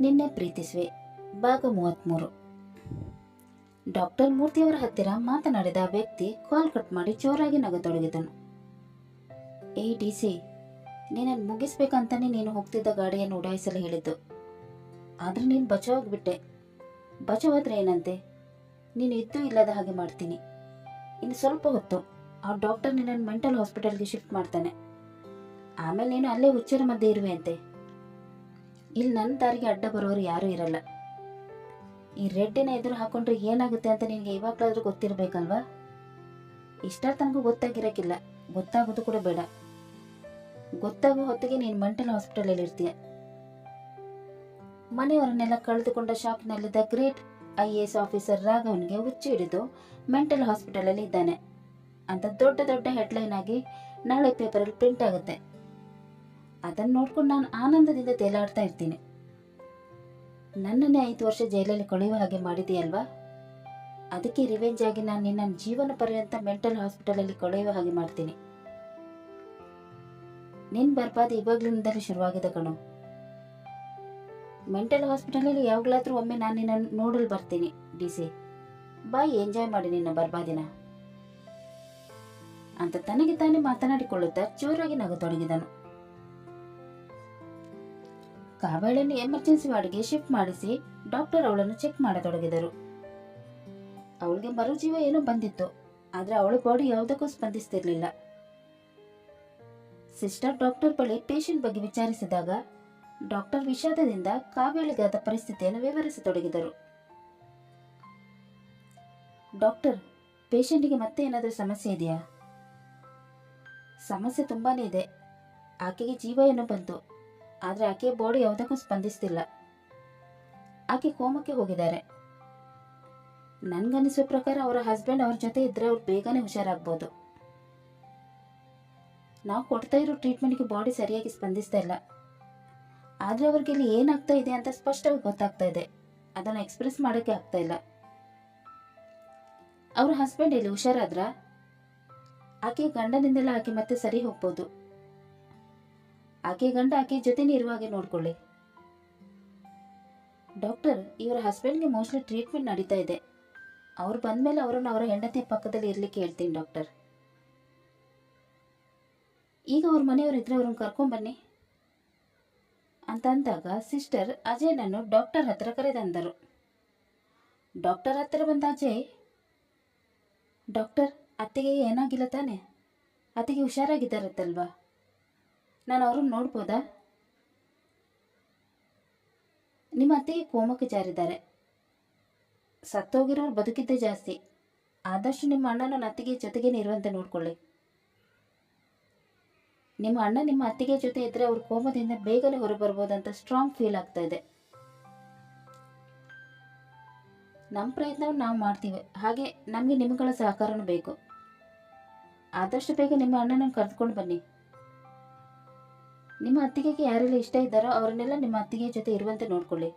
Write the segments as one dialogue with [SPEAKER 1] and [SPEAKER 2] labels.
[SPEAKER 1] ನಿನ್ನೆ ಪ್ರೀತಿಸುವೆ. ಭಾಗ ಮೂವತ್ತ್ಮೂರು ಡಾಕ್ಟರ್ ಮೂರ್ತಿಯವರ ಹತ್ತಿರ ಮಾತನಾಡಿದ ವ್ಯಕ್ತಿ ಕಾಲ್ ಕಟ್ ಮಾಡಿ ಜೋರಾಗಿ ನಗತೊಡಗಿದನು. ಏ, ಡಿ ಸಿ ನೀನನ್ನು ಮುಗಿಸ್ಬೇಕಂತಾನೆ ನೀನು ಹೋಗ್ತಿದ್ದ ಗಾಡಿಯನ್ನು ಉಡಾಯಿಸಲು ಹೇಳಿದ್ದು. ಆದ್ರೆ ನೀನು ಬಚಾವಾಗ್ಬಿಟ್ಟೆ. ಬಚಾವಾದ್ರೆ ಏನಂತೆ? ನೀನು ಇದ್ದು ಇಲ್ಲದ ಹಾಗೆ ಮಾಡ್ತೀನಿ. ಇನ್ನು ಸ್ವಲ್ಪ ಹೊತ್ತು ಆ ಡಾಕ್ಟರ್ ನಿನ್ನನ್ನು ಮೆಂಟಲ್ ಹಾಸ್ಪಿಟಲ್ಗೆ ಶಿಫ್ಟ್ ಮಾಡ್ತಾನೆ. ಆಮೇಲೆ ನೀನು ಅಲ್ಲೇ ಹುಚ್ಚರ ಮಧ್ಯೆ ಇರುವೆ ಅಂತೆ. ಇಲ್ಲಿ ನನ್ನ ದಾರಿಗೆ ಅಡ್ಡ ಬರೋರು ಯಾರೂ ಇರಲ್ಲ. ಈ ರೆಡ್ಡಿನ ಎದುರು ಹಾಕೊಂಡ್ರೆ ಏನಾಗುತ್ತೆ ಅಂತ ನಿನಗೆ ಇವಾಗಲಾದ್ರೂ ಗೊತ್ತಿರಬೇಕಲ್ವಾ? ಇಷ್ಟರ ತನಕ ಗೊತ್ತಾಗಿರಕ್ಕಿಲ್ಲ. ಗೊತ್ತಾಗೋದು ಕೂಡ ಬೇಡ. ಗೊತ್ತಾಗೋ ಹೊತ್ತಿಗೆ ನೀನು ಮೆಂಟಲ್ ಹಾಸ್ಪಿಟಲಲ್ಲಿ ಇರ್ತೀಯ. ಮನೆಯವರನ್ನೆಲ್ಲ ಕಳೆದುಕೊಂಡ ಶಾಪ್ನಲ್ಲಿದ್ದ great I A S officer ರಾಘವನ್ಗೆ ಹುಚ್ಚು ಹಿಡಿದು ಮೆಂಟಲ್ ಹಾಸ್ಪಿಟಲಲ್ಲಿ ಇದ್ದಾನೆ. ಅಂತ ದೊಡ್ಡ ದೊಡ್ಡ ಹೆಡ್ಲೈನ್ ಆಗಿ ನಾಳೆ ಪೇಪರಲ್ಲಿ ಪ್ರಿಂಟ್ ಆಗುತ್ತೆ. ಅದನ್ನು ನೋಡ್ಕೊಂಡು ನಾನು ಆನಂದದಿಂದ ತೇಲಾಡ್ತಾ ಇರ್ತೀನಿ. ನನ್ನನ್ನೇ ಐದು ವರ್ಷ ಜೈಲಲ್ಲಿ ಕೊಳೆಯುವ ಹಾಗೆ ಮಾಡಿದೆಯಲ್ವಾ ಅದಕ್ಕೆ ರಿವೆಂಜ್ ಆಗಿ ನಾನು ನಿನ್ನ ಜೀವನ ಪರ್ಯಂತ ಮೆಂಟಲ್ ಹಾಸ್ಪಿಟಲಲ್ಲಿ ಕೊಳೆಯುವ ಹಾಗೆ ಮಾಡ್ತೀನಿ. ನಿನ್ ಬರ್ಬಾದಿ ಇವಾಗ್ಲಿಂದಲೇ ಶುರುವಾಗಿದೆ ಕಣು. ಮೆಂಟಲ್ ಹಾಸ್ಪಿಟಲಲ್ಲಿ ಯಾವಾಗಲಾದರೂ ಒಮ್ಮೆ ನಾನು ನಿನ್ನ ನೋಡಲು ಬರ್ತೀನಿ, ಡಿ ಸಿ. ಬಾಯ್ ಎಂಜಾಯ್ ಮಾಡಿ ನಿನ್ನ ಬರ್ಬಾದಿನ. ಅಂತ ತನಗೆ ತಾನೇ ಮಾತನಾಡಿಕೊಳ್ಳುತ್ತಾ ಜೋರಾಗಿ ನಗತೊಡಗಿದನು ಕಾವೇಳನ್ನು ಎಮರ್ಜೆನ್ಸಿ ವಾರ್ಡ್ಗೆ ಶಿಫ್ಟ್ ಮಾಡಿಸಿ ಡಾಕ್ಟರ್ ಅವಳನ್ನು ಚೆಕ್ ಮಾಡತೊಡಗಿದರು. ಅವಳಿಗೆ ಮರುಜೀವ ಏನೋ ಬಂದಿತ್ತು, ಆದ್ರೆ ಅವಳ ಬಾಡಿ ಯಾವುದಕ್ಕೂ ಸ್ಪಂದಿಸ್ತಿರ್ಲಿಲ್ಲ. ಸಿಸ್ಟರ್ ಡಾಕ್ಟರ್ ಬಳಿ ಪೇಷಂಟ್ ಬಗ್ಗೆ ವಿಚಾರಿಸಿದಾಗ ಡಾಕ್ಟರ್ ವಿಷಾದದಿಂದ ಕಾವೇಳಿಗಾದ ಪರಿಸ್ಥಿತಿಯನ್ನು ವಿವರಿಸತೊಡಗಿದರು. ಡಾಕ್ಟರ್, ಪೇಷಂಟಿಗೆ ಮತ್ತೆ ಏನಾದರೂ ಸಮಸ್ಯೆ ಇದೆಯಾ? ಸಮಸ್ಯೆ ತುಂಬಾನೇ ಇದೆ. ಆಕೆಗೆ ಜೀವ ಏನೋ ಬಂತು. ಆದರೆ ಆಕೆಯ ಬಾಡಿ ಯಾವುದಕ್ಕೂ ಸ್ಪಂದಿಸ್ತಿಲ್ಲ. ಆಕೆ ಕೋಮಕ್ಕೆ ಹೋಗಿದ್ದಾರೆ. ನನ್ಗನ್ನಿಸೋ ಪ್ರಕಾರ ಅವರ ಹಸ್ಬೆಂಡ್ ಅವ್ರ ಜೊತೆ ಇದ್ದರೆ ಅವ್ರು ಬೇಗನೆ ಹುಷಾರಾಗ್ಬೋದು. ನಾವು ಕೊಡ್ತಾ ಇರೋ ಟ್ರೀಟ್ಮೆಂಟ್ಗೆ ಬಾಡಿ ಸರಿಯಾಗಿ ಸ್ಪಂದಿಸ್ತಾ ಇಲ್ಲ. ಆದರೆ ಅವ್ರಿಗೆ ಇಲ್ಲಿ ಏನಾಗ್ತಾ ಇದೆ ಅಂತ ಸ್ಪಷ್ಟವಾಗಿ ಗೊತ್ತಾಗ್ತಾ ಇದೆ. ಅದನ್ನು ಎಕ್ಸ್ಪ್ರೆಸ್ ಮಾಡೋಕ್ಕೆ ಆಗ್ತಾ ಇಲ್ಲ. ಅವ್ರ ಹಸ್ಬೆಂಡ್ ಇಲ್ಲಿ ಹುಷಾರಾದ್ರ? ಆಕೆ ಗಂಡನಿಂದೆಲ್ಲ ಆಕೆ ಮತ್ತೆ ಸರಿ ಹೋಗ್ಬೋದು. ಆಕೆ ಗಂಡ ಆಕೆ ಜೊತೆನೇ ಇರುವ ಹಾಗೆ ನೋಡ್ಕೊಳ್ಳಿ. ಡಾಕ್ಟರ್, ಇವರ ಹಸ್ಬೆಂಡ್ಗೆ ಮೋಸ್ಟ್ಲಿ ಟ್ರೀಟ್ಮೆಂಟ್ ನಡೀತಾ ಇದೆ. ಅವ್ರು ಬಂದ್ಮೇಲೆ ಅವರನ್ನು ಅವರ ಹೆಂಡತಿ ಪಕ್ಕದಲ್ಲಿ ಇರಲಿಕ್ಕೆ ಹೇಳ್ತೀನಿ ಡಾಕ್ಟರ್. ಈಗ ಅವ್ರ ಮನೆಯವರು ಇದ್ರೆ ಅವ್ರನ್ನ ಕರ್ಕೊಂಬನ್ನಿ ಅಂತ ಅಂದಾಗ ಸಿಸ್ಟರ್ ಅಜಯ್ನನ್ನು ಡಾಕ್ಟರ್ ಹತ್ರ ಕರೆದಂದರು ಡಾಕ್ಟರ್ ಹತ್ರ ಬಂದ ಅಜಯ್, ಡಾಕ್ಟರ್, ಅತ್ತೆಗೆ ಏನಾಗಿಲ್ಲ ತಾನೆ? ಅತ್ತೆಗೆ ಹುಷಾರಾಗಿದ್ದಾರತ್ತಲ್ವಾ? ನಾನು ಅವ್ರನ್ನ ನೋಡ್ಬೋದಾ? ನಿಮ್ಮ ಅತ್ತೆಗೆ ಕೋಮಕ್ಕೆ ಜಾರಿದ್ದಾರೆ. ಸತ್ತೋಗಿರೋರು ಬದುಕಿದ್ದೇ ಜಾಸ್ತಿ. ಆದಷ್ಟು ನಿಮ್ಮ ಅಣ್ಣ ನನ್ನ ಅತ್ತಿಗೆ ಜೊತೆಗೆ ಇರುವಂತೆ ನೋಡ್ಕೊಳ್ಳಿ. ನಿಮ್ಮ ಅಣ್ಣ ನಿಮ್ಮ ಅತ್ತಿಗೆ ಜೊತೆ ಇದ್ದರೆ ಅವ್ರ ಕೋಮದಿಂದ ಬೇಗನೆ ಹೊರಬರ್ಬೋದಂತ ಸ್ಟ್ರಾಂಗ್ ಫೀಲ್ ಆಗ್ತಾ ಇದೆ. ನಮ್ಮ ಪ್ರಯತ್ನವನ್ನು ನಾವು ಮಾಡ್ತೀವಿ. ಹಾಗೆ ನಮಗೆ ನಿಮ್ಗಳ ಸಹಕಾರನೂ ಬೇಕು. ಆದಷ್ಟು ಬೇಗ ನಿಮ್ಮ ಅಣ್ಣನ ಕರೆದುಕೊಂಡು ಬನ್ನಿ. ನಿಮ್ಮ ಅತ್ತಿಗೆಗೆ ಯಾರೆಲ್ಲ ಇಷ್ಟ ಇದ್ದಾರೋ ಅವರನ್ನೆಲ್ಲ ನಿಮ್ಮ ಅತ್ತಿಗೆ ಜೊತೆ ಇರುವಂತೆ ನೋಡ್ಕೊಳ್ಳಿ.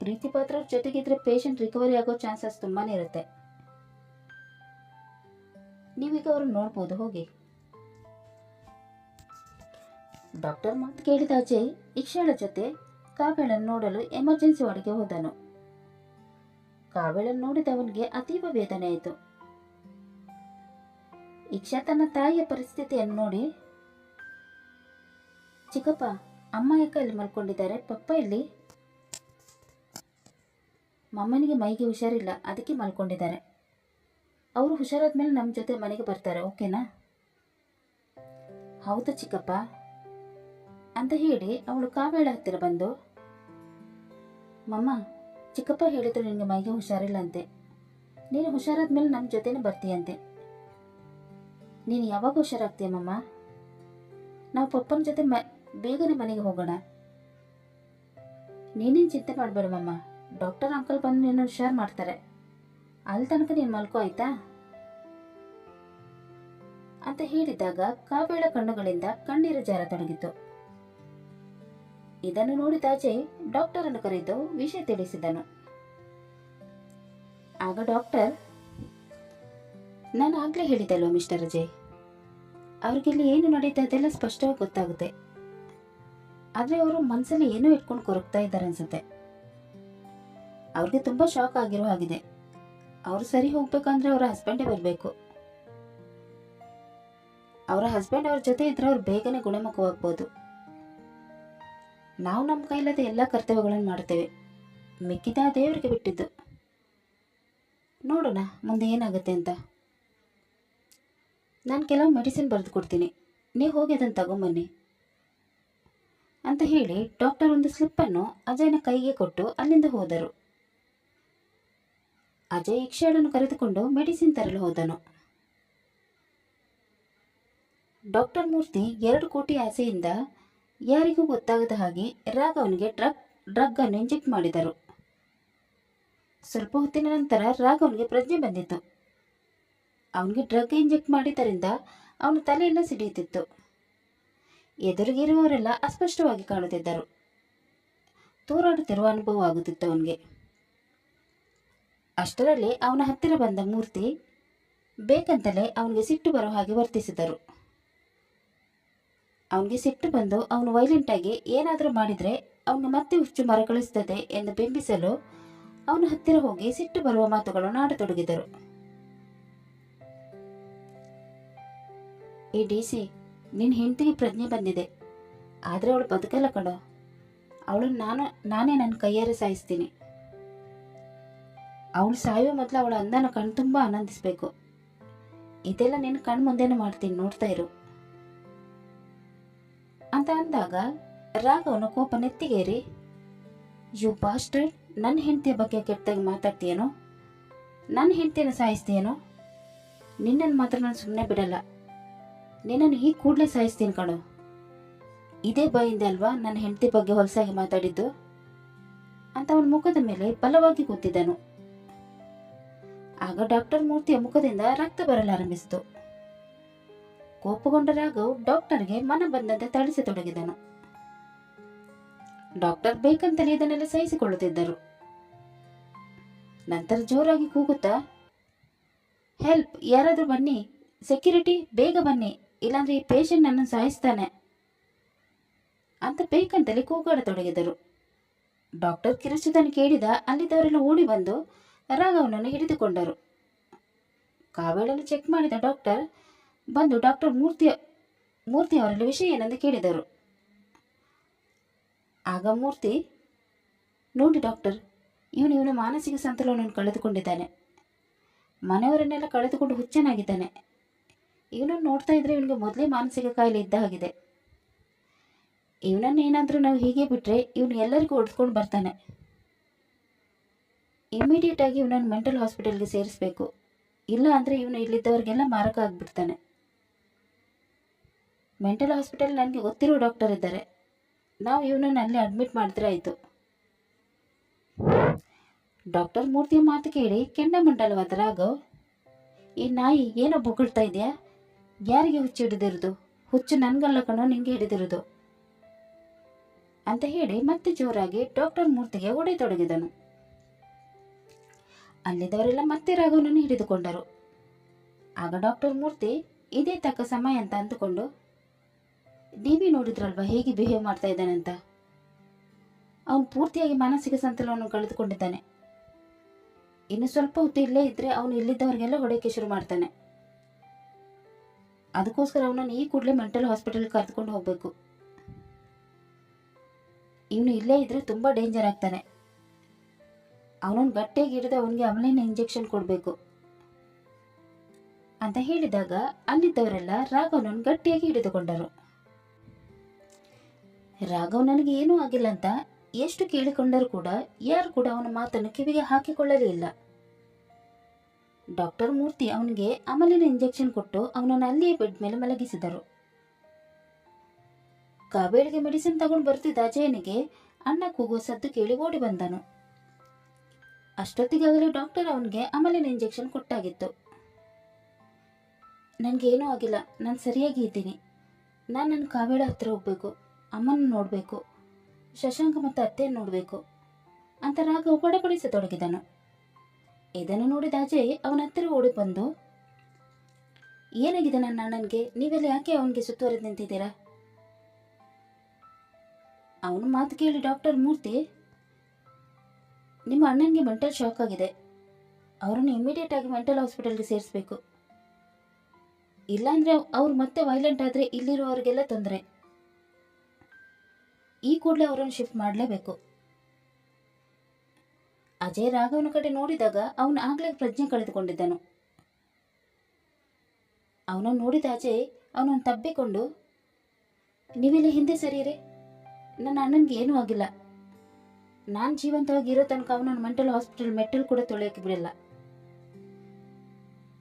[SPEAKER 1] ಪ್ರೀತಿ ಪಾತ್ರ ಜೊತೆಗಿದ್ರೆ ಪೇಷಂಟ್ ರಿಕವರಿ ಆಗೋ ಚಾನ್ಸಸ್ ತುಂಬಾನೇ ಇರುತ್ತೆ. ನೀವೀಗ ಅವ್ರನ್ನ ನೋಡ್ಬೋದು, ಹೋಗಿ. ಡಾಕ್ಟರ್ ಮಾತು ಕೇಳಿದ ಅಜಯ್ ಇಕ್ಷಾಳ ಜೊತೆ ಕಾವೇಳನ್ನು ನೋಡಲು ಎಮರ್ಜೆನ್ಸಿ ವಾರ್ಡ್ಗೆ ಹೋದನು. ಕಾವೇಳನ್ನು ನೋಡಿದ ಅವನಿಗೆ ಅತೀವ ವೇದನೆ ಆಯಿತು. ಇಕ್ಷಾ ತನ್ನ ತಾಯಿಯ ಪರಿಸ್ಥಿತಿಯನ್ನು ನೋಡಿ ಚಿಕ್ಕಪ್ಪ, ಅಮ್ಮ ಯಾಕೆ ಅಲ್ಲಿ ಮಲ್ಕೊಂಡಿದ್ದಾರೆ? ಪಪ್ಪ ಇಲ್ಲಿ ಮಮ್ಮನಿಗೆ ಮೈಗೆ ಹುಷಾರಿಲ್ಲ, ಅದಕ್ಕೆ ಮಲ್ಕೊಂಡಿದ್ದಾರೆ. ಅವರು ಹುಷಾರಾದ ಮೇಲೆ ನಮ್ಮ ಜೊತೆ ಮನೆಗೆ ಬರ್ತಾರೆ, ಓಕೆನಾ? ಹೌದಾ ಚಿಕ್ಕಪ್ಪ? ಅಂತ ಹೇಳಿ ಅವಳು ಕಾವೇಳ ಹತ್ತಿರ ಬಂದು, ಮಮ್ಮ, ಚಿಕ್ಕಪ್ಪ ಹೇಳಿದ್ರು ನಿನಗೆ ಮೈಗೆ ಹುಷಾರಿಲ್ಲ ಅಂತೆ. ನೀನು ಹುಷಾರಾದ ಮೇಲೆ ನಮ್ಮ ಜೊತೆನೇ ಬರ್ತೀಯಂತೆ. ನೀನು ಯಾವಾಗ ಹುಷಾರಾಗ್ತೀಯ ಮಮ್ಮ? ನಾವು ಪಪ್ಪನ ಜೊತೆ ಬೇಗನೆ ಮನೆಗೆ ಹೋಗೋಣ. ನೀನೇನು ಚಿಂತೆ ಮಾಡಬೇಡ ಮಮ್ಮ ಡಾಕ್ಟರ್ ಅಂಕಲ್ ಬಂದು ನಿನ್ನ ಹುಷಾರು ಮಾಡ್ತಾರೆ. ಅಲ್ಲಿ ತನಕ ನೀನು ಮಲ್ಕೋ, ಆಯ್ತಾ? ಅಂತ ಹೇಳಿದಾಗ ಕಾವೇಳ ಕಣ್ಣುಗಳಿಂದ ಕಣ್ಣೀರು ಜಾರತೊಡಗಿತು ಇದನ್ನು ನೋಡಿದ ಅಜಯ್ ಡಾಕ್ಟರ್ ಅನ್ನು ಕರೆದು ವಿಷಯ ತಿಳಿಸಿದನು. ಆಗ ಡಾಕ್ಟರ್, ನಾನು ಆಗ್ಲೇ ಹೇಳಿದ್ದಲ್ವ ಮಿಸ್ಟರ್ ಅಜಯ್? ಅವ್ರಿಗಿಲ್ಲಿ ಏನು ನಡೀತಾ ಇದೆಲ್ಲ ಸ್ಪಷ್ಟವಾಗಿ ಗೊತ್ತಾಗುತ್ತೆ. ಆದರೆ ಅವರು ಮನಸ್ಸಲ್ಲಿ ಏನೋ ಇಟ್ಕೊಂಡು ಕೊರಗ್ತಾ ಇದ್ದಾರೆ ಅನ್ಸುತ್ತೆ. ಅವ್ರಿಗೆ ತುಂಬ ಶಾಕ್ ಆಗಿರೋ ಹಾಗಿದೆ. ಅವರು ಸರಿ ಹೋಗ್ಬೇಕಂದ್ರೆ ಅವರ ಹಸ್ಬೆಂಡೇ ಬರಬೇಕು. ಅವರ ಹಸ್ಬೆಂಡ್ ಅವ್ರ ಜೊತೆ ಇದ್ರೆ ಅವ್ರು ಬೇಗನೆ ಗುಣಮುಖವಾಗ್ಬೋದು. ನಾವು ನಮ್ಮ ಕೈಲಾದ ಎಲ್ಲ ಕರ್ತವ್ಯಗಳನ್ನು ಮಾಡ್ತೇವೆ ಮಿಕ್ಕಿದ ದೇವರಿಗೆ ಬಿಟ್ಟಿದ್ದು. ನೋಡೋಣ, ಮುಂದೆ ಏನಾಗುತ್ತೆ ಅಂತ. ನಾನು ಕೆಲವು ಮೆಡಿಸಿನ್ ಬರೆದು ಕೊಡ್ತೀನಿ. ನೀವು ಹೋಗಿ ಅದನ್ನು ತಗೊಂಬನ್ನಿ. ಅಂತ ಹೇಳಿ ಡಾಕ್ಟರ್ ಒಂದು ಸ್ಲಿಪ್ಪನ್ನು ಅಜಯ್ನ ಕೈಗೆ ಕೊಟ್ಟು ಅಲ್ಲಿಂದ ಹೋದರು. ಅಜಯ್ ಇಕ್ಷಾಡನ್ನು ಕರೆದುಕೊಂಡು ಮೆಡಿಸಿನ್ ತರಲು ಹೋದನು. ಡಾಕ್ಟರ್ ಮೂರ್ತಿ ಎರಡು ಕೋಟಿ ಆಸೆಯಿಂದ ಯಾರಿಗೂ ಗೊತ್ತಾಗದ ಹಾಗೆ ರಾಘವನಿಗೆ ಡ್ರಗ್ ಡ್ರಗ್ ಅನ್ನು ಇಂಜೆಕ್ಟ್ ಮಾಡಿದರು. ಸ್ವಲ್ಪ ಹೊತ್ತಿನ ನಂತರ ರಾಘವನಿಗೆ ಪ್ರಜ್ಞೆ ಬಂದಿತ್ತು. ಅವನಿಗೆ ಡ್ರಗ್ ಇಂಜೆಕ್ಟ್ ಮಾಡಿದ್ದರಿಂದ ಅವನ ತಲೆಯೆಲ್ಲ ಸಿಡಿಯುತ್ತಿತ್ತು. ಎದುರಿಗಿರುವವರೆಲ್ಲ ಅಸ್ಪಷ್ಟವಾಗಿ ಕಾಣುತ್ತಿದ್ದರು. ತೂರಾಡುತ್ತಿರುವ ಅನುಭವ ಆಗುತ್ತಿತ್ತು ಅವನಿಗೆ. ಅಷ್ಟರಲ್ಲಿ ಅವನ ಹತ್ತಿರ ಬಂದ ಮೂರ್ತಿ ಬೇಕಂತಲೇ ಅವನಿಗೆ ಸಿಟ್ಟು ಬರೋ ಹಾಗೆ ವರ್ತಿಸಿದರು ಅವನಿಗೆ ಸಿಟ್ಟು ಬಂದು ಅವನು ವೈಲೆಂಟಾಗಿ ಏನಾದರೂ ಮಾಡಿದರೆ ಅವನು ಮತ್ತೆ ಹುಚ್ಚು ಮರಕಳಿಸುತ್ತದೆ ಎಂದು ಬಿಂಬಿಸಲು ಅವನ ಹತ್ತಿರ ಹೋಗಿ ಸಿಟ್ಟು ಬರುವ ಮಾತುಗಳನ್ನು ಆಡತೊಡಗಿದರು. ಈ ಡಿ ಸಿ ನಿನ್ನ ಹೆಂಡತಿಗೆ ಪ್ರಜ್ಞೆ ಬಂದಿದೆ. ಆದರೆ ಅವಳು ಬದುಕಲ್ಲ ಕಣೋ. ಅವಳನ್ನು ನಾನು, ನಾನೇ ನನ್ನ ಕೈಯಾರೆ ಸಾಯಿಸ್ತೀನಿ. ಅವಳು ಸಾಯುವ ಮೊದಲು ಅವಳ ಅಂದನ ಕಣ್ತುಂಬ ಆನಂದಿಸಬೇಕು. ಇದೆಲ್ಲ ನಿನ್ನ ಕಣ್ಣು ಮುಂದೆನೂ ಮಾಡ್ತೀನಿ, ನೋಡ್ತಾ ಇರು. ಅಂತ ಅಂದಾಗ ರಾಘವನ ಕೋಪ ನೆತ್ತಿಗೇರಿ ಯು ಬಾಸ್ಟರ್ಡ್ ನನ್ನ ಹೆಂಡತಿಯ ಬಗ್ಗೆ ಕೆಟ್ಟದಾಗಿ ಮಾತಾಡ್ತೀಯೇನೋ? ನನ್ನ ಹೆಂಡತಿಯನ್ನು ಸಾಯಿಸ್ತೀಯೇನೋ? ನಿನ್ನನ್ನು ಮಾತ್ರ ನಾನು ಸುಮ್ಮನೆ ಬಿಡಲ್ಲ. ನಿನ್ನನ್ನು ಈ ಕೂಡಲೇ ಸಾಯಿಸ್ತೀನಿ ಕಣೋ. ಇದೇ ಬಾಯಿಂದ ಅಲ್ವಾ ನನ್ನ ಹೆಂಡತಿ ಬಗ್ಗೆ ಹೊಲಸಾಗಿ ಮಾತಾಡಿದ್ದು? ಅಂತ ಅವನ ಮುಖದ ಮೇಲೆ ಬಲವಾಗಿ ಕೂತಿದ್ದನು. ಆಗ ಡಾಕ್ಟರ್ ಮೂರ್ತಿಯ ಮುಖದಿಂದ ರಕ್ತ ಬರಲಾರಂಭಿಸಿತು ಕೋಪಗೊಂಡ ರಾಘವ್ ಡಾಕ್ಟರ್ಗೆ ಮನ ಬಂದಂತೆ ಥಳಿಸತೊಡಗಿದನು ಡಾಕ್ಟರ್ ಬೇಕಂತಲೇ ಇದನ್ನೆಲ್ಲ ಸಹಿಸಿಕೊಳ್ಳುತ್ತಿದ್ದರು. ನಂತರ ಜೋರಾಗಿ ಕೂಗುತ್ತಾ, ಹೆಲ್ಪ್, ಯಾರಾದರೂ ಬನ್ನಿ, ಸೆಕ್ಯೂರಿಟಿ, ಬೇಗ ಬನ್ನಿ. ಇಲ್ಲಾಂದ್ರೆ ಈ ಪೇಷಂಟ್ ನನ್ನನ್ನು ಸಾಯಿಸ್ತಾನೆ ಅಂತ ಬೇಕಂತಲೇ ಕೂಗಾಡತೊಡಗಿದರು. ಡಾಕ್ಟರ್ ಕಿರುಚುದನ್ನು ಕೇಳಿದ, ಅಲ್ಲಿದ್ದವರೆಲ್ಲ ಓಡಿ ಬಂದು ರಾಘವನನ್ನು ಹಿಡಿದುಕೊಂಡರು. ಕಾವೇಳನ್ನು ಚೆಕ್ ಮಾಡಿದ ಡಾಕ್ಟರ್, ಬಂದು ಡಾಕ್ಟರ್ ಮೂರ್ತಿ ಮೂರ್ತಿ ಅವರಲ್ಲಿ ವಿಷಯ ಏನೆಂದು ಕೇಳಿದರು. ಆಗ ಮೂರ್ತಿ, ನೋಡಿ ಡಾಕ್ಟರ್, ಇವನು ಇವನು ಮಾನಸಿಕ ಸಂತುಲನವನ್ನು ಕಳೆದುಕೊಂಡಿದ್ದಾನೆ. ಮನೆಯವರನ್ನೆಲ್ಲ ಕಳೆದುಕೊಂಡು ಹುಚ್ಚನಾಗಿದ್ದಾನೆ. ಇವನನ್ನು ನೋಡ್ತಾ ಇದ್ರೆ ಇವನಿಗೆ ಮೊದಲೇ ಮಾನಸಿಕ ಕಾಯಿಲೆ ಇದ್ದ ಹಾಗಿದೆ. ಇವನನ್ನು ಏನಾದರೂ ನಾವು ಹೀಗೆ ಬಿಟ್ಟರೆ ಇವನು ಎಲ್ಲರಿಗೂ ಹೊಡೆದ್ಕೊಂಡು ಬರ್ತಾನೆ. ಇಮಿಡಿಯೇಟ್ ಆಗಿ ಇವನನ್ನು ಮೆಂಟಲ್ ಹಾಸ್ಪಿಟಲ್ಗೆ ಸೇರಿಸಬೇಕು. ಇಲ್ಲ ಅಂದರೆ ಇವನು ಇಲ್ಲಿದ್ದವ್ರಿಗೆಲ್ಲ ಮಾರಕ ಆಗಿಬಿಡ್ತಾನೆ. ಮೆಂಟಲ್ ಹಾಸ್ಪಿಟಲ್ ನನಗೆ ಗೊತ್ತಿರೋ ಡಾಕ್ಟರ್ ಇದ್ದಾರೆ. ನಾವು ಇವನನ್ನು ಅಲ್ಲಿ ಅಡ್ಮಿಟ್ ಮಾಡಿದ್ರೆ ಆಯಿತು. ಡಾಕ್ಟರ್ ಮೂರ್ತಿಯ ಮಾತು ಕೇಳಿ ಕೆಂಡಮಂಡಲವಾದ ರಾಘವ್ ಈ ನಾಯಿ, ಏನೋ ಬೊಗಳ್ತಾ ಇದೆಯಾ? ಯಾರಿಗೆ ಹುಚ್ಚು ಹಿಡಿದಿರೋದು? ಹುಚ್ಚು ನನ್ಗಲ್ಲ ಕಣೋ, ನಿಂಗೆ ಹಿಡಿದಿರೋದು. ಅಂತ ಹೇಳಿ ಮತ್ತೆ ಜೋರಾಗಿ ಡಾಕ್ಟರ್ ಮೂರ್ತಿಗೆ ಹೊಡೆತೊಡಗಿದನು ಅಲ್ಲಿದ್ದವರೆಲ್ಲ ಮತ್ತೆ ರಾಘವನನ್ನು ಹಿಡಿದುಕೊಂಡರು. ಆಗ ಡಾಕ್ಟರ್ ಮೂರ್ತಿ, ಇದೇ ತಕ್ಕ ಸಮಯ ಅಂತ ಅಂದುಕೊಂಡು, ನೀವೇ ನೋಡಿದ್ರಲ್ವಾ ಹೇಗೆ ಬಿಹೇವ್ ಮಾಡ್ತಾ ಇದ್ದಾನೆ ಅಂತ? ಅವನು ಪೂರ್ತಿಯಾಗಿ ಮಾನಸಿಕ ಸಂತುಲನವನ್ನು ಕಳೆದುಕೊಂಡಿದ್ದಾನೆ. ಇನ್ನು ಸ್ವಲ್ಪ ಹೊತ್ತು ಇಲ್ಲೇ ಇದ್ದರೆ ಅವನು ಇಲ್ಲಿದ್ದವರಿಗೆಲ್ಲ ಹೊಡೆಯಕ್ಕೆ ಶುರು ಮಾಡ್ತಾನೆ. ಅದಕ್ಕೋಸ್ಕರ ಅವನನ್ನು ಈ ಕೂಡಲೇ ಮೆಂಟಲ್ ಹಾಸ್ಪಿಟಲ್ ಕರೆದುಕೊಂಡು ಹೋಗಬೇಕು. ಇವನು ಇಲ್ಲೇ ಇದ್ದರೆ ತುಂಬ ಡೇಂಜರ್ ಆಗ್ತಾನೆ. ಅವನನ್ನು ಗಟ್ಟಿಯಾಗಿ ಹಿಡಿದು ಅವನಿಗೆ ಅವನೇನು ಇಂಜೆಕ್ಷನ್ ಕೊಡಬೇಕು. ಅಂತ ಹೇಳಿದಾಗ ಅಲ್ಲಿದ್ದವರೆಲ್ಲ ರಾಘವನನ್ನು ಗಟ್ಟಿಯಾಗಿ ಹಿಡಿದುಕೊಂಡರು. ರಾಘವ್ ನನಗೆ ಏನೂ ಆಗಿಲ್ಲ ಅಂತ ಎಷ್ಟು ಕೇಳಿಕೊಂಡರೂ ಕೂಡ ಯಾರು ಕೂಡ ಅವನ ಮಾತನ್ನು ಕಿವಿಗೆ ಹಾಕಿಕೊಳ್ಳಲೇ ಇಲ್ಲ. ಡಾಕ್ಟರ್ ಮೂರ್ತಿ ಅವನಿಗೆ ಅಮಲಿನ ಇಂಜೆಕ್ಷನ್ ಕೊಟ್ಟು ಅವನನ್ನು ಅಲ್ಲಿಯೇ ಬೆಡ್ ಮೇಲೆ ಮಲಗಿಸಿದರು. ಕಾಬೇಳಿಗೆ ಮೆಡಿಸಿನ್ ತಗೊಂಡು ಬರ್ತಿದ್ದ ಅಜಯನಿಗೆ ಅಣ್ಣ ಕೂಗೋ ಸದ್ದು ಕೇಳಿ ಓಡಿ ಬಂದನು. ಅಷ್ಟೊತ್ತಿಗಾಗಲೇ ಡಾಕ್ಟರ್ ಅವನಿಗೆ ಅಮಲಿನ ಇಂಜೆಕ್ಷನ್ ಕೊಟ್ಟಾಗಿತ್ತು. ನನಗೇನೂ ಆಗಿಲ್ಲ. ನಾನು ಸರಿಯಾಗಿ ಇದ್ದೀನಿ. ನಾನು ನನ್ನ ಕಾವೇಳ ಹತ್ರ ಹೋಗ್ಬೇಕು. ಅಮ್ಮನ ನೋಡಬೇಕು. ಶಶಾಂಕ ಮತ್ತು ಅತ್ತೆಯನ್ನು ನೋಡಬೇಕು. ಅಂತ ರಾಘವ್ ಬಡಬಡಿಸತೊಡಗಿದನು ಇದನ್ನು ನೋಡಿದ ಅಜಯ್ ಅವನ ಹತ್ತಿರ ಓಡಿ ಬಂದು, ಏನಾಗಿದೆ ನನ್ನ ಅಣ್ಣನಿಗೆ? ನೀವೆಲ್ಲ ಯಾಕೆ ಅವನಿಗೆ ಸುತ್ತುವರೆದು ನಿಂತಿದ್ದೀರಾ? ಅವನು ಮಾತು ಕೇಳಿ ಡಾಕ್ಟರ್ ಮೂರ್ತಿ, ನಿಮ್ಮ ಅಣ್ಣನಿಗೆ ಮೆಂಟಲ್ ಶಾಕ್ ಆಗಿದೆ. ಅವರನ್ನು ಇಮಿಡಿಯೇಟ್ ಆಗಿ ಮೆಂಟಲ್ ಹಾಸ್ಪಿಟಲ್ಗೆ ಸೇರಿಸಬೇಕು. ಇಲ್ಲಾಂದ್ರೆ ಅವ್ರು ಮತ್ತೆ ವೈಲೆಂಟ್ ಆದರೆ ಇಲ್ಲಿರುವವರಿಗೆಲ್ಲ ತೊಂದರೆ. ಈ ಕೂಡಲೇ ಅವರನ್ನು ಶಿಫ್ಟ್ ಮಾಡಲೇಬೇಕು. ಅಜಯ್ ರಾಘವನ ಕಡೆ ನೋಡಿದಾಗ ಅವನು ಆಗ್ಲೇ ಪ್ರಜ್ಞೆ ಕಳೆದುಕೊಂಡಿದ್ದನು. ಅವನನ್ನು ನೋಡಿದ ಅಜಯ್ ಅವನನ್ನು ತಬ್ಬಿಕೊಂಡು, ನೀವೆಲ್ಲ ಹಿಂದೆ ಸರಿಯಿರಿ. ನನ್ನ ಅಣ್ಣನಿಗೆ ಏನೂ ಆಗಿಲ್ಲ. ನಾನು ಜೀವಂತವಾಗಿ ಇರೋ ತನಕ ಅವನನ್ನು ಮೆಂಟಲ್ ಹಾಸ್ಪಿಟಲ್ ಮೆಟ್ಟಲ್ ಕೂಡ ತೊಳೆಯೋಕೆ ಬಿಡಲ್ಲ.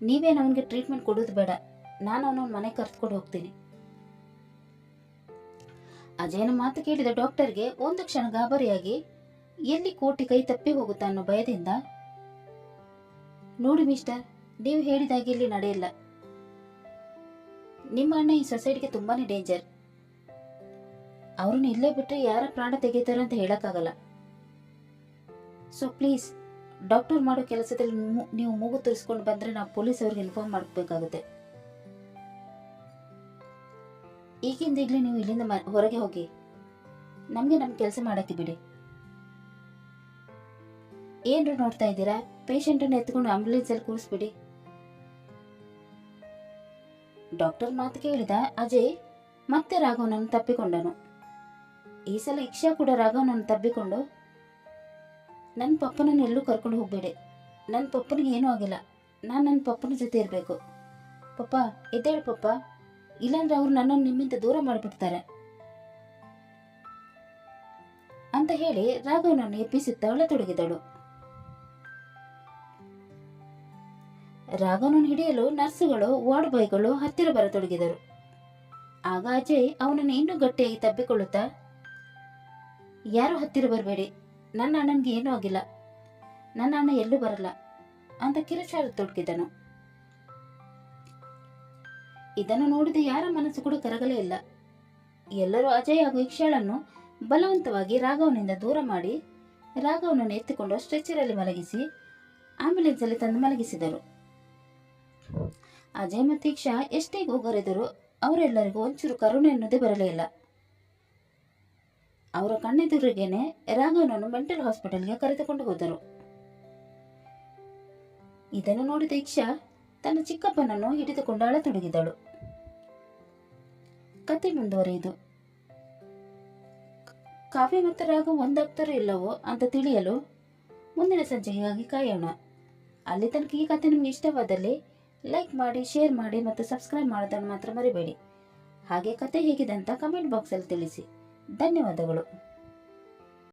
[SPEAKER 1] ನೀವೇನು ಅವನಿಗೆ ಟ್ರೀಟ್ಮೆಂಟ್ ಕೊಡೋದು ಬೇಡ. ನಾನು ಅವನನ್ನ ಮನೆ ಕರೆದುಕೊಂಡು ಹೋಗ್ತೀನಿ. ಅಜಯನ ಮಾತು ಕೇಳಿದ ಡಾಕ್ಟರ್ಗೆ ಒಂದು ಕ್ಷಣ ಗಾಬರಿಯಾಗಿ ಎಲ್ಲಿ ಕೋಟಿ ಕೈ ತಪ್ಪಿ ಹೋಗುತ್ತಾ ಅನ್ನೋ ಭಯದಿಂದ? ನೋಡಿ ಮಿಸ್ಟರ್, ನೀವು ಹೇಳಿದಾಗೆ ಇಲ್ಲಿ ನಡೆಯಲ್ಲ. ನಿಮ್ಮ ಅಣ್ಣ ಈ ಸೊಸೈಟಿಗೆ ತುಂಬಾನೇ ಡೇಂಜರ್. ಅವ್ರನ್ನ ಇಲ್ಲೇ ಬಿಟ್ಟರೆ ಯಾರ ಪ್ರಾಣ ತೆಗೀತಾರೆ ಅಂತ ಹೇಳಕ್ಕಾಗಲ್ಲ. ಸೊ ಪ್ಲೀಸ್ ಡಾಕ್ಟರ್ ಮಾಡೋ ಕೆಲಸದಲ್ಲಿ ನೀವು ಮೂಗು ತರಿಸ್ಕೊಂಡು ಬಂದ್ರೆ ನಾವು ಪೊಲೀಸ್ ಅವ್ರಿಗೆ ಇನ್ಫಾರ್ಮ್ ಮಾಡಬೇಕಾಗುತ್ತೆ. ಈಗಿಂದ ಈಗಲೇ ನೀವು ಇಲ್ಲಿಂದ ಹೊರಗೆ ಹೋಗಿ. ನಮಗೆ ನಮ್ಮ ಕೆಲಸ ಮಾಡಕ್ಕೆ ಬಿಡಿ. ಏನ್ರು ನೋಡ್ತಾ ಇದ್ದೀರಾ? ಪೇಷಂಟನ್ನು ಎತ್ಕೊಂಡು ಆಂಬ್ಯುಲೆನ್ಸಲ್ಲಿ ಕೂರಿಸ್ಬಿಡಿ. ಡಾಕ್ಟರ್ ಮಾತು ಕೇಳಿದ ಅಜಯ್ ಮತ್ತೆ ರಾಘವನನ್ನು ತಪ್ಪಿಕೊಂಡನು. ಈ ಸಲ ಇಕ್ಷಾ ಕೂಡ ರಾಘವನನ್ನು ತಬ್ಬಿಕೊಂಡು ನನ್ನ ಪಪ್ಪನನ್ನು ಎಲ್ಲೂ ಕರ್ಕೊಂಡು ಹೋಗ್ಬೇಡಿ. ನನ್ನ ಪಪ್ಪನಿಗೆ ಏನೂ ಆಗಿಲ್ಲ. ನಾನು ನನ್ನ ಪಪ್ಪನ ಜೊತೆ ಇರಬೇಕು. ಪಪ್ಪ, ಎದ್ದೇಳು ಪಪ್ಪ. ಇಲ್ಲಾಂದ್ರೆ ಅವರು ನನ್ನನ್ನು ನಿಮ್ಮಿಂದ ದೂರ ಮಾಡಿಬಿಡ್ತಾರೆ. ಅಂತ ಹೇಳಿ ರಾಘವನನ್ನು ಎಬ್ಬಿಸುತ್ತಾ ಒಳತೊಡಗಿದಳು ರಾಘವನನ್ನು ಹಿಡಿಯಲು ನರ್ಸುಗಳು, ವಾರ್ಡ್ ಬಾಯ್ಗಳು ಹತ್ತಿರ ಬರತೊಡಗಿದರು. ಆಗ ಅಜಯ್ ಅವನನ್ನು ಇನ್ನೂ ಗಟ್ಟಿಯಾಗಿ ತಬ್ಬಿಕೊಳ್ಳುತ್ತಾ, ಯಾರು ಹತ್ತಿರ ಬರಬೇಡಿ. ನನ್ನ ಅಣ್ಣನಿಗೆ ಏನೂ ಆಗಿಲ್ಲ. ನನ್ನ ಅಣ್ಣ ಎಲ್ಲೂ ಬರಲ್ಲ ಅಂತ ಕಿರುಚಾರ ತೊಡಗಿದನು. ಇದನ್ನು ನೋಡಿದ ಯಾರ ಮನಸ್ಸು ಕೂಡ ಕರಗಲೇ ಇಲ್ಲ. ಎಲ್ಲರೂ ಅಜಯ್ ಹಾಗೂ ಇಕ್ಷಾಳನ್ನು ಬಲವಂತವಾಗಿ ರಾಘವನಿಂದ ದೂರ ಮಾಡಿ, ರಾಘವನನ್ನು ಎತ್ತಿಕೊಂಡು ಸ್ಟ್ರೆಚರಲ್ಲಿ ಮಲಗಿಸಿ ಆಂಬ್ಯುಲೆನ್ಸಲ್ಲಿ ತಂದು ಮಲಗಿಸಿದರು. ಅಜಯ್ ಮತ್ತು ಇಕ್ಷಾ ಎಷ್ಟೇ ಗೋಗರೆದರೂ ಅವರೆಲ್ಲರಿಗೂ ಒಂಚೂರು ಕರುಣೆ ಅನ್ನೋದೇ ಬರಲೇ ಇಲ್ಲ. ಅವರ ಕಣ್ಣೆದುರಿಗೇನೆ ರಾಘವನನ್ನು ಮೆಂಟಲ್ ಹಾಸ್ಪಿಟಲ್ಗೆ ಕರೆದುಕೊಂಡು ಹೋದರು. ಇದನ್ನು ನೋಡಿದ ಇಕ್ಷಾ ತನ್ನ ಚಿಕ್ಕಪ್ಪನನ್ನು ಹಿಡಿದುಕೊಂಡು ಅಳತೊಡಗಿದಳು. ಕತೆ ಮುಂದುವರೆಯಿತು. ಕಾವ್ಯ ಮತ್ತು ರಾಘವ ಒಂದಾಗ್ತಾರೋ ಇಲ್ಲವೋ ಅಂತ ತಿಳಿಯಲು ಮುಂದಿನ ಸಂಜೆಗಾಗಿ ಕಾಯೋಣ. ಅಲ್ಲಿ ತನಕ ಈ ಕತೆ ನಿಮ್ಗೆ ಇಷ್ಟವಾದಲ್ಲಿ ಲೈಕ್ ಮಾಡಿ ಶೇರ್ ಮಾಡಿ ಮತ್ತು ಸಬ್ಸ್ಕ್ರೈಬ್ ಮಾಡೋದನ್ನು ಮಾತ್ರ ಮರಿಬೇಡಿ. ಹಾಗೆ ಕತೆ ಹೇಗಿದೆ ಅಂತ ಕಮೆಂಟ್ ಬಾಕ್ಸಲ್ಲಿ ತಿಳಿಸಿ. ಧನ್ಯವಾದಗಳು.